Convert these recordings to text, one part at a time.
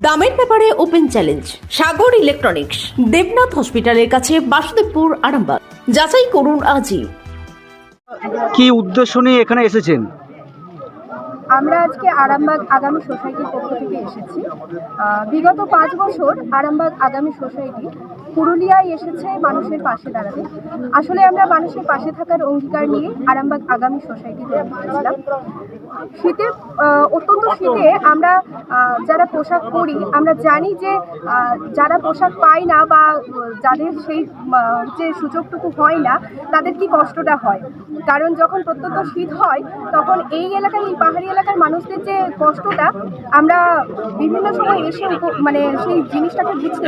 দামের ব্যাপারে open challenge, Sagar electronics, Debnath হসপিটালের কাছে বাসুদেবপুর, আরামবাগ। যাচাই করুন আজই। কি উদ্দেশ্য নিয়ে এখানে এসেছেন? আমরা আজকে আরামবাগ আগামী সোসাইটির পক্ষ থেকে এসেছি। বিগত পাঁচ বছর আরামবাগ আগামী সোসাইটি পুরুলিয়ায় এসেছে মানুষের পাশে দাঁড়াতে। আসলে আমরা মানুষের পাশে থাকার অঙ্গীকার নিয়ে আরামবাগ আগামী সোসাইটি তৈরি করেছিলাম শীতে অত্যন্ত শীতে আমরা যারা পোশাক পরি, আমরা জানি যে যারা পোশাক পায় না বা যাদের সেই যে সুযোগটুকু হয় না, তাদের কি কষ্টটা হয়? কারণ যখন প্রত্যন্ত শীত হয়, তখন এই এলাকায়, এই পাহাড়ি এলাকার মানুষদের যে কষ্টটা আমরা বিভিন্ন সময় এসে মানে সেই জিনিসটাকে বুঝতে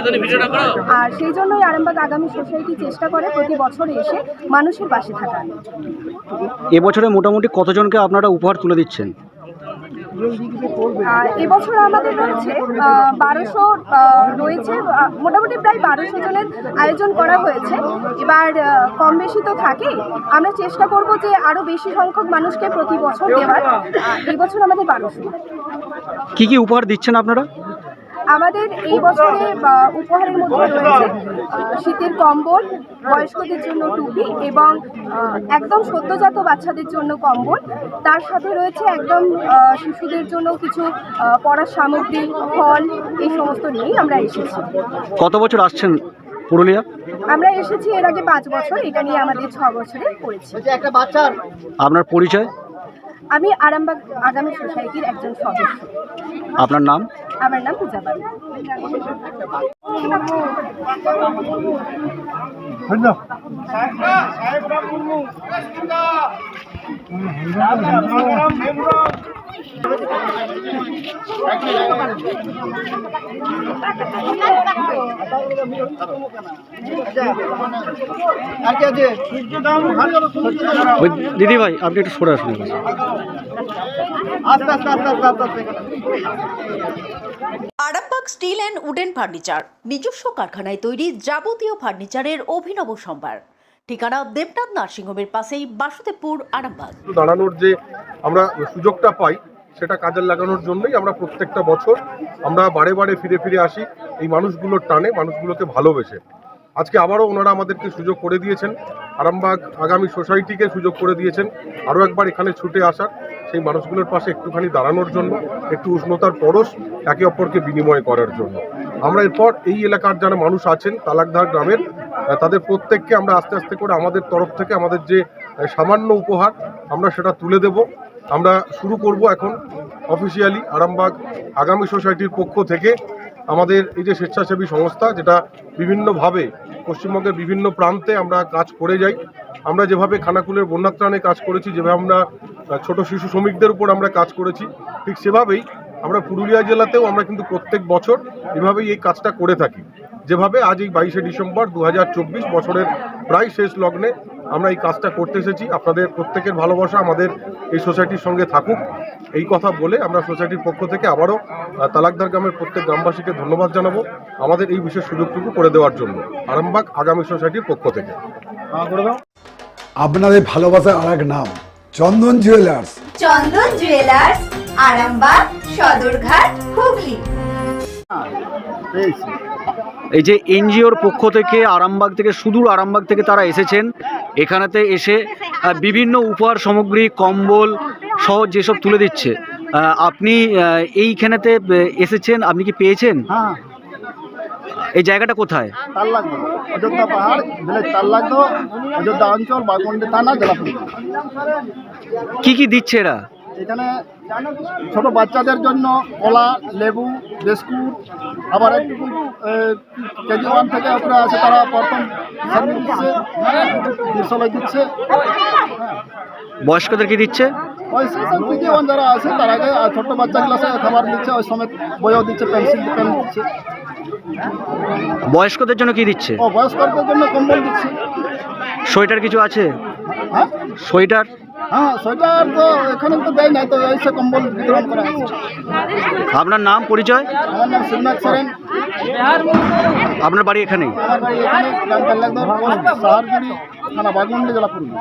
আর সেই জন্যই আরামবাগ আগামী সোসাইটি চেষ্টা করে প্রতি বছর এসে মানুষের পাশে থাকার। এবছরে মোটামুটি কতজনকে আপনারা উপহার তুলে দিচ্ছেন? এবছর আমাদের রয়েছে বারোশো রয়েছে মোটামুটি প্রায় বারোশো জনের আয়োজন করা হয়েছে। এবার কম বেশি তো থাকে। আমরা চেষ্টা করব যে আরও বেশি সংখ্যক মানুষকে প্রতি বছর দেওয়ার। এবছর আমাদের বারোশো। কি কি উপহার দিচ্ছেন আপনারা? আমাদের এই বছরে উপহারের মধ্যে রয়েছে শীতের কম্বল বয়স্কদের জন্য টুপি এবং একদম সদ্যজাত বাচ্চাদের জন্য কম্বল। তার সাথে রয়েছে একদম শিশুদের জন্য কিছু পড়ার সামগ্রী ফল এই সমস্ত নিয়েই আমরা এসেছি। কত বছর আসছেন পুরুলিয়া? আমরা এসেছি এর আগে পাঁচ বছর এটা নিয়ে আমাদের ছ বছরে পড়েছি। আপনার পরিচয়? আমি আরামবাগ আগামী সোসাইটির একজন সদস্য। আপনার নাম? আমার নাম পূজা দিদি ভাই আপনি একটু সরে আসুন এখানে। Arambagh steel and wooden furniture, নিজস্ব কারখানায় তৈরি যাবতীয় ফার্নিচারের অভিনব সম্ভার। ঠিকানা দেবনাথ নার্সিংহোমের পাশেই বাসুদেবপুর, আরামবাগ। দাঁড়ানোর যে আমরা সুযোগটা পাই, সেটা কাজে লাগানোর জন্যই আমরা প্রত্যেকটা বছর আমরা বারে বারে ফিরে ফিরে আসি। এই মানুষগুলোর টানে, মানুষগুলোকে ভালোবেসে। আজকে আবারও ওনারা আমাদেরকে সুযোগ করে দিয়েছেন। আরামবাগ আগামী সোসাইটিকে সুযোগ করে দিয়েছেন। আরও একবার এখানে ছুটে আসার। সেই মানুষগুলোর পাশে একটুখানি দাঁড়ানোর জন্য, একটু উষ্ণতার পরশ একে অপরকে বিনিময় করার জন্য। আমরা এরপর এই এলাকার যারা মানুষ আছেন, তালাকধার গ্রামের তাদের প্রত্যেককে আমরা আস্তে আস্তে করে আমাদের তরফ থেকে আমাদের যে সামান্য উপহার, আমরা সেটা তুলে দেব। আমরা শুরু করব এখন অফিসিয়ালি আরামবাগ আগামী সোসাইটির পক্ষ থেকে আমাদের এই যে স্বেচ্ছাসেবী সংস্থা, যেটা বিভিন্নভাবে পশ্চিমবঙ্গের বিভিন্ন প্রান্তে আমরা কাজ করে যাই। আমরা যেভাবে খানাকুলের বন্যাত্রাণে কাজ করেছি, যেভাবে আমরা ছোট শিশু শ্রমিকদের উপর আমরা কাজ করেছি, ঠিক সেভাবেই আমরা পুরুলিয়া জেলাতেও আমরা কিন্তু প্রত্যেক বছর এভাবেই এই কাজটা করে থাকি। যেভাবে আজ এই বাইশে ডিসেম্বর দু হাজার চব্বিশ বছরের প্রায় শেষ লগ্নে আমরা এই কাজটা করতে এসেছি। আপনাদের প্রত্যেকের ভালোবাসা আমাদের এই সোসাইটির সঙ্গে থাকুক। এই কথা বলে আমরা সোসাইটির পক্ষ থেকে আবারও তালাকদার গ্রামের প্রত্যেক গ্রামবাসীকে ধন্যবাদ জানাব আমাদের এই বিশেষ সুযোগটুকু করে দেওয়ার জন্য। আরামবাগ আগামী সোসাইটির পক্ষ থেকে। আপনাদের ভালোবাসার আর এক নাম চন্দন জুয়েলার্স। চন্দন জুয়েলার্স আরামবাগ সদরঘাট হুগলি। এই যে এনজিওর পক্ষ থেকে আরামবাগ থেকে সুদূর আরামবাগ থেকে তারা এসেছেন। এখানেতে এসে বিভিন্ন উপহার সামগ্রী কম্বল সহ যেসব তুলে দিচ্ছে। আপনি এইখানেতে এসেছেন আপনি কি পেয়েছেন? হ্যাঁ। এই জায়গাটা কোথায়? অযোধ্যা পাহাড় ভিলেজ অযোধ্যা অঞ্চল বাগমন্ডি থানা জেলাপুর। কি কি দিচ্ছে এরা? এখানে ছোট বাচ্চাদের জন্য কলা লেবু বিস্কুট আবার একটু কেজি ওয়ান থেকে উপরে আছে তারা প্রথম দিচ্ছে বিশ্বলয় দিচ্ছে। বয়স্কদের কি দিচ্ছে? ওই কেজি ওয়ান যারা আছে তারাকে ছোট বাচ্চাগুলো খাবার দিচ্ছে ওই সময় বইও দিচ্ছে পেন্সিল পেন দিচ্ছে। বয়স্কদের জন্য কি দিচ্ছে? ও বয়স্কদের জন্য কম্বল দিচ্ছে। সোয়েটার কিছু আছে? হ্যাঁ? সোয়েটার? হ্যাঁ সোয়েটার তো এখানে তো দেয় নাই তো এসে কম্বল বিতরণ করা আপনার নাম পরিচয়? আমার নাম শিবনাথ সরেন আপনার বাড়ি এখানেই? আমার বাড়ি এখানে গ্রাম কাল্লাগদর সাহারগুড়ি থানা বাগমুন্ডি জেলা পুরুলিয়া